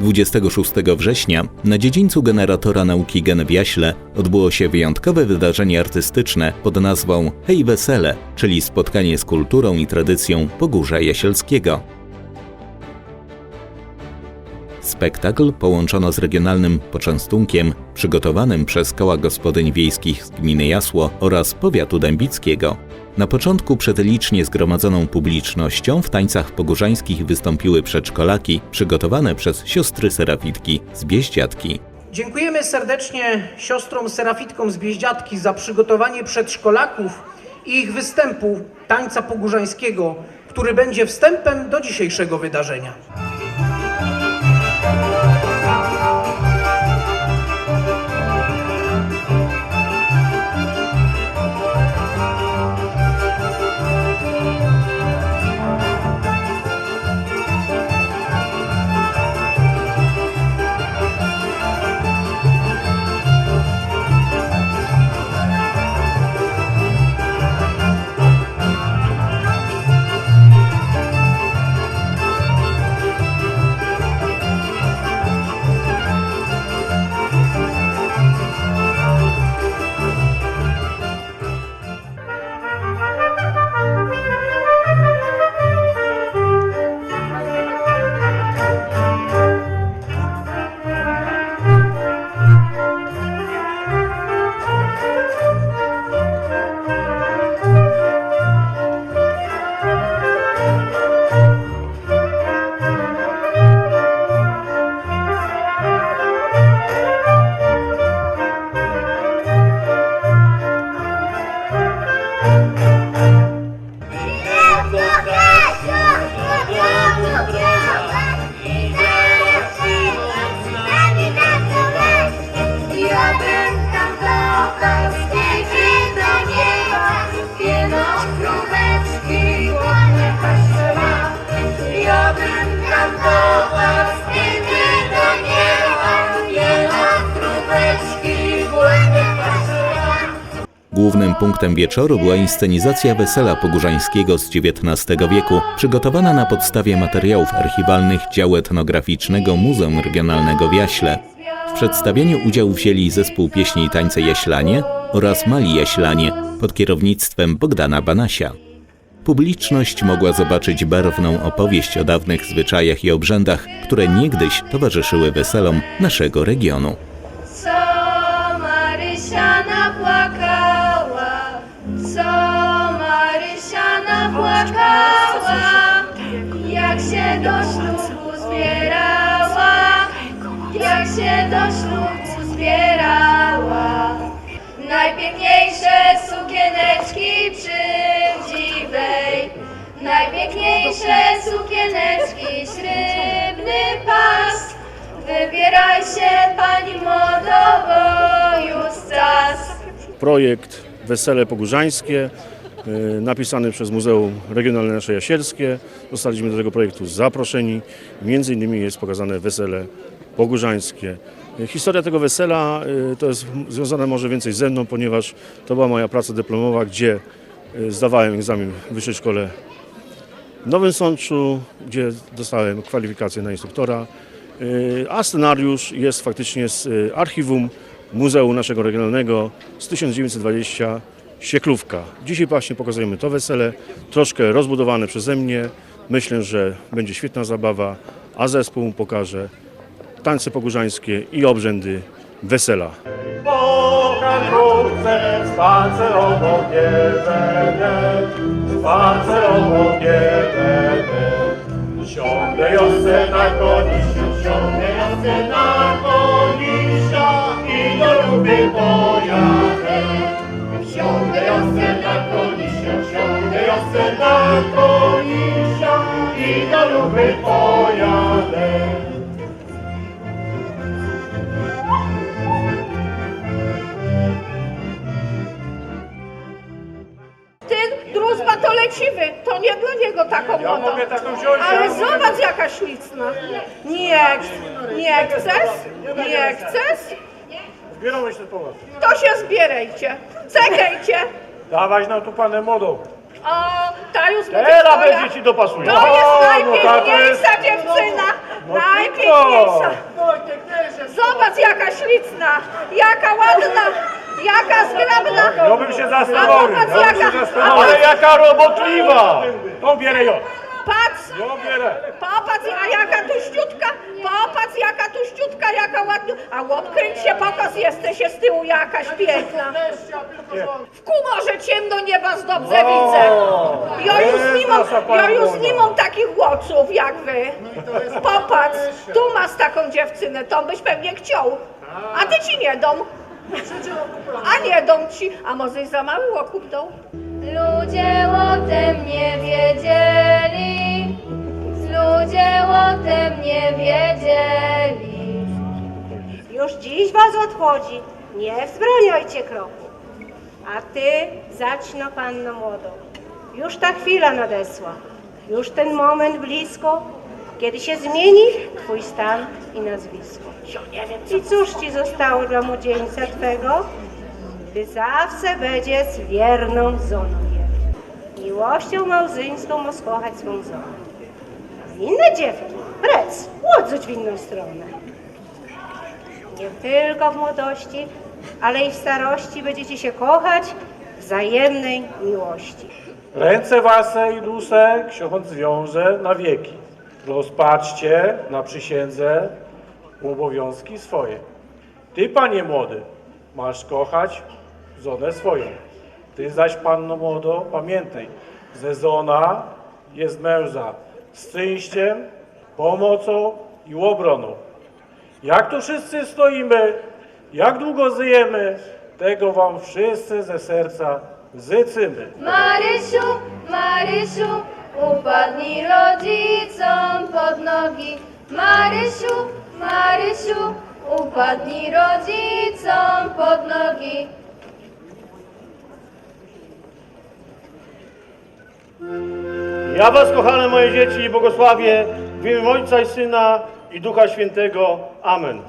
26 września na dziedzińcu generatora nauki Gen w Jaśle odbyło się wyjątkowe wydarzenie artystyczne pod nazwą Hej Wesele, czyli spotkanie z kulturą i tradycją Pogórza Jasielskiego. Spektakl połączono z regionalnym poczęstunkiem przygotowanym przez koła gospodyń wiejskich z gminy Jasło oraz powiatu dębickiego. Na początku przed licznie zgromadzoną publicznością w tańcach pogórzańskich wystąpiły przedszkolaki przygotowane przez siostry serafitki z Bieździatki. Dziękujemy serdecznie siostrom Serafitkom z Bieździatki za przygotowanie przedszkolaków i ich występu tańca pogórzańskiego, który będzie wstępem do dzisiejszego wydarzenia. Głównym punktem wieczoru była inscenizacja wesela pogórzańskiego z XIX wieku, przygotowana na podstawie materiałów archiwalnych działu etnograficznego Muzeum Regionalnego w Jaśle. W przedstawieniu udział wzięli zespół pieśni i tańce Jaślanie oraz Mali Jaślanie pod kierownictwem Bogdana Banasia. Publiczność mogła zobaczyć barwną opowieść o dawnych zwyczajach i obrzędach, które niegdyś towarzyszyły weselom naszego regionu. Napłakała, jak się do ślubu zbierała, jak się do ślubu zbierała. Najpiękniejsze sukieneczki przywdziwej, najpiękniejsze sukieneczki, śrybny pas. Wybieraj się pani młodo, bo już czas. projekt Wesele Pogórzańskie, napisany przez Muzeum Regionalne Nasze Jasielskie. Zostaliśmy do tego projektu zaproszeni. Między innymi jest pokazane Wesele Pogórzańskie. Y, Historia tego wesela y, to jest związana może więcej ze mną, ponieważ to była moja praca dyplomowa, gdzie zdawałem egzamin w Wyższej Szkole w Nowym Sączu, gdzie dostałem kwalifikację na instruktora, a scenariusz jest faktycznie z archiwum Muzeum naszego regionalnego z 1920 Sieklówka. Dzisiaj właśnie pokazujemy to wesele, troszkę rozbudowane przeze mnie. Myślę, że będzie świetna zabawa, a zespół pokaże tańce pogórzańskie i obrzędy wesela. Pokażówce spacerowo bierzemy, spacerowo bierzemy. Siądę josę na konisiu, siądę josę na konisia i do luby pojadę. Pojadę. Ten druzba to leciwy, to nie dla niego taką Ja mogę taką wziąć, Ale ja mogę zobacz jaka śliczna. Nie, nie chcesz? Nie chcesz? Zbieramy się pomoc. To się zbierajcie. Czekajcie. Dawać nam tu panę modą. O, ta już będzie Teraz twoja. będzie ci dopasuje. To jest O, no ta to jest- najpiękniejsza dziewczyna. Najpiękniejsza. Zobacz jaka śliczna, jaka ładna, jaka zgrabna. No bym się A zastanowił, no bym się jaka, a zastanowił. Ale jaka robotliwa! To bierę ją, patrz, ją bierę. popatrz, a jaka tuściutka, popatrz jaka tuściutka, jaka ładna. A odkręć się, pokaz jesteś z tyłu jakaś piękna. W kumorze ciemno nie was dobrze widzę. Ja już nie mam, ja już nie mam takich łoców jak wy. Popatrz, tu masz taką dziewczynę, to byś pewnie chciał. A ty ci nie dom. A nie dom ci, a może i za mały łokup dał? Ludzie o tym nie wiedzieli, ludzie o tym nie wiedzieli. Już dziś was odchodzi, nie wzbraniajcie kroku. A ty zacznij panno młodą. Już ta chwila nadesła, już ten moment blisko, kiedy się zmieni twój stan i nazwisko. I cóż ci zostało dla młodzieńca twego? Gdy zawsze będziesz wierną jego. Miłością małzyńską możesz kochać swą żonę. Inne dziewki, rec, łodzuć w inną stronę. Nie tylko w młodości, ale i w starości będziecie się kochać wzajemnej miłości. Ręce wasze i dusze ksiądz zwiąże na wieki. Rozpatrzcie na przysiędze obowiązki swoje. Ty, panie młody, masz kochać żonę swoją. Ty zaś, panno młodo, pamiętaj, że żona jest męża szczęściem, pomocą i obroną. Jak tu wszyscy stoimy, jak długo żyjemy, tego wam wszyscy ze serca życzymy. Marysiu, Marysiu, upadnij rodzicom pod nogi. Marysiu, Marysiu, upadnij rodzicom pod nogi. Ja was, kochane moje dzieci, błogosławię w imię Ojca i Syna i Ducha Świętego. Amen.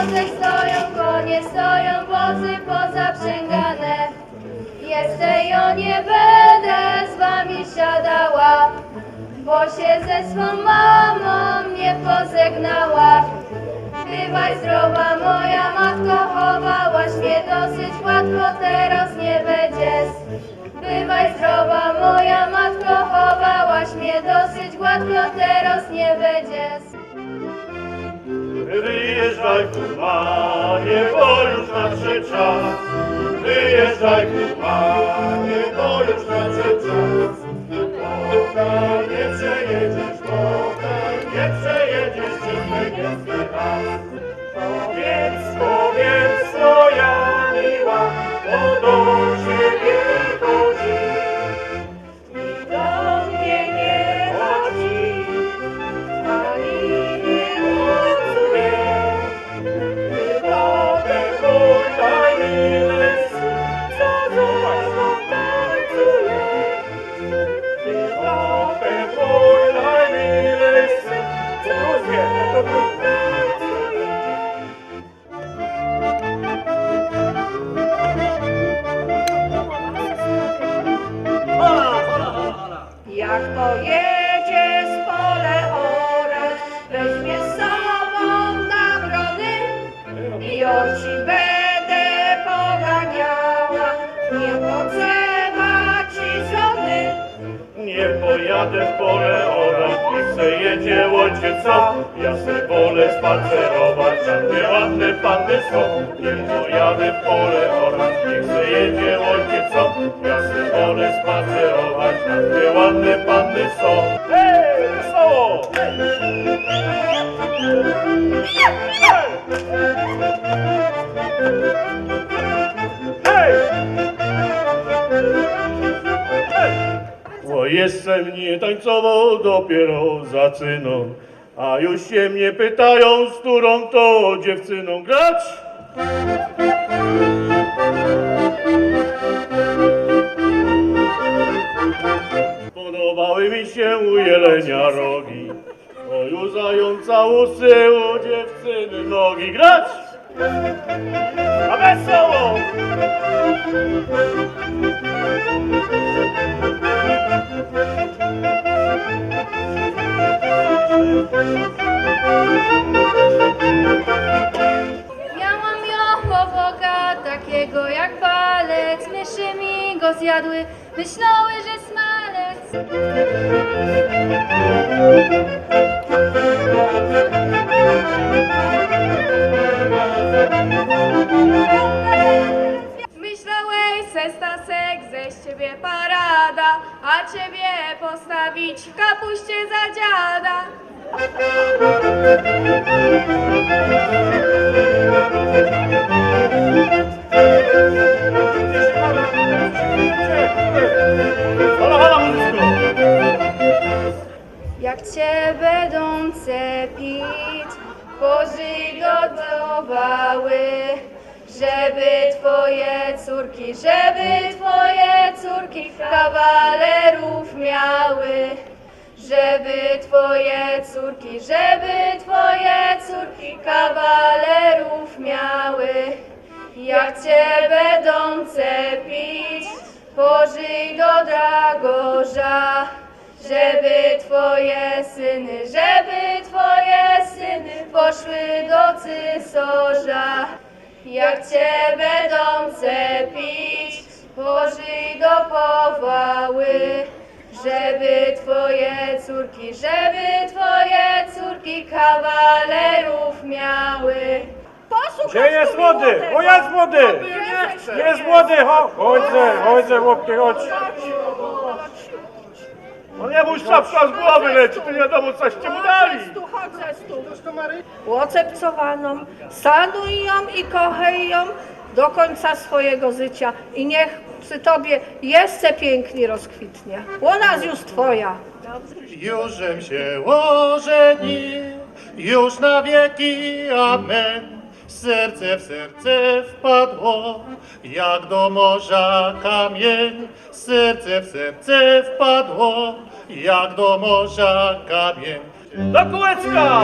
Pomoże, stoją konie, stoją wozy pozaprzęgane. Jeszcze ja nie będę z wami siadała, bo się ze swą mamą nie pożegnała. Bywaj zdrowa, moja matko, chowałaś mnie dosyć łatwo, teraz nie będziesz. Bywaj zdrowa, moja matko, chowałaś mnie dosyć gładko, teraz nie będziesz. Wyjeżdżaj panie, bo już nadszedł czas. Wyjeżdżaj panie, bo już nadszedł czas. Potem nie przejedziesz, potem nie przejedziesz przez niebieskie las. Pojadę w pole orać, nie chcę jedzie łocie co? Ja se wolę spacerować, tam gdzie ładne panny są. Nie pojadę w pole orać, nie chcę jedzie łocie co? Ja se wolę spacerować, tam gdzie ładne panny są. Hej, wesoło! Hej! Hej! Jeszcze mnie tańcowo dopiero zaczyną. A już się mnie pytają, z którą to dziewczyną grać. Podobały mi się u jelenia rogi, o już zająca usyło dziewczyny nogi grać. A wesoło! Miałam jochowoka, takiego jak palec, myszy mi go zjadły, myślały, że smalec. Będą cepić, pożygotowały, żeby twoje córki, żeby twoje córki kawalerów miały. Żeby twoje córki, żeby twoje córki kawalerów miały. Jak cię będą cepić, pożyj do Dragorza. Żeby twoje syny, żeby poszły do cysarza. Jak cię będą cepić, pożyj do powały. Żeby twoje córki, żeby twoje córki kawalerów miały. Posłuchaj Gdzie jest młody? O, jest młody! Gdzie jest młody? Ho, chodźże, chodźże, chłopkie, chodź. On jemu szapka z głowy leci, to nie wiadomo coście mu dali. Chodź tu, chodź tu. Łocepcowaną, sanuj ją i kochaj ją do końca swojego życia i niech przy tobie jeszcze pięknie rozkwitnie. Ona już twoja. Jużem się ożenił, już na wieki, amen. Serce w serce wpadło, jak do morza kamień. Serce w serce wpadło, jak do morza kamień. Do kółeczka!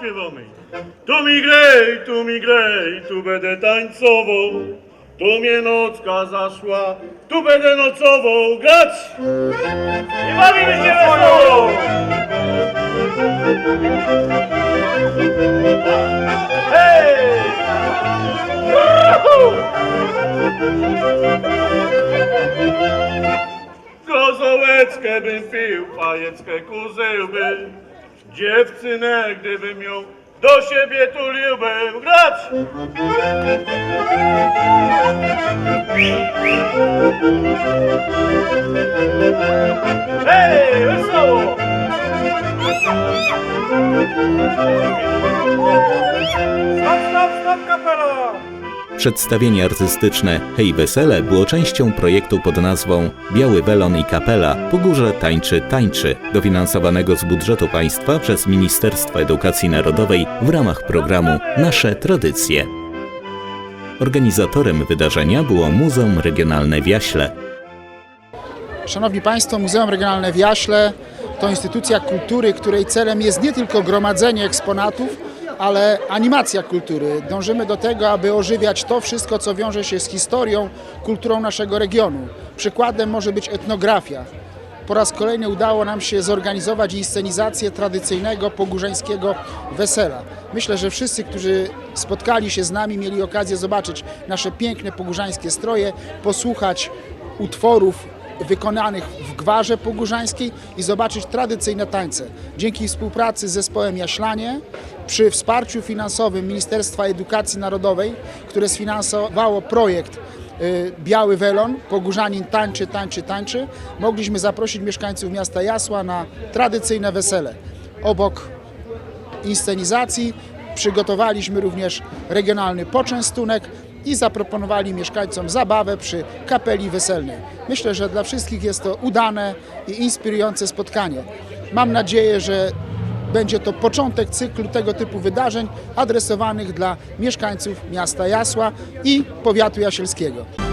Zaśpiewamy? Tu mi grej, tu mi grej, tu będę tańcował. Tu mnie nocka zaszła, tu będę nocował, grać! I bawimy się wesoło! Hej! Kozołeczkę bym pił, pajeckę kuzyłbym. Dziewczynę, gdybym ją do siebie tuliłbym. Grać! Hej, wesoło! Stop, stop, stop, kapela! Przedstawienie artystyczne Hej Wesele było częścią projektu pod nazwą Biały Welon i Kapela Pogórze Tańczy Tańczy, dofinansowanego z budżetu państwa przez Ministerstwo Edukacji Narodowej w ramach programu Nasze Tradycje. Organizatorem wydarzenia było Muzeum Regionalne w Jaśle. Szanowni Państwo, Muzeum Regionalne w Jaśle to instytucja kultury, której celem jest nie tylko gromadzenie eksponatów, ale animacja kultury. Dążymy do tego, aby ożywiać to wszystko, co wiąże się z historią, kulturą naszego regionu. Przykładem może być etnografia. Po raz kolejny udało nam się zorganizować inscenizację tradycyjnego pogórzańskiego wesela. Myślę, że wszyscy, którzy spotkali się z nami, mieli okazję zobaczyć nasze piękne pogórzańskie stroje, posłuchać utworów wykonanych w Gwarze Pogórzańskiej i zobaczyć tradycyjne tańce. Dzięki współpracy z zespołem Jaślanie, przy wsparciu finansowym Ministerstwa Edukacji Narodowej, które sfinansowało projekt y, Biały Welon, Pogórzanin tańczy, tańczy, tańczy, mogliśmy zaprosić mieszkańców miasta Jasła na tradycyjne wesele. Obok inscenizacji przygotowaliśmy również regionalny poczęstunek i zaproponowali mieszkańcom zabawę przy kapeli weselnej. Myślę, że dla wszystkich jest to udane i inspirujące spotkanie. Mam nadzieję, że będzie to początek cyklu tego typu wydarzeń adresowanych dla mieszkańców miasta Jasła i powiatu jasielskiego.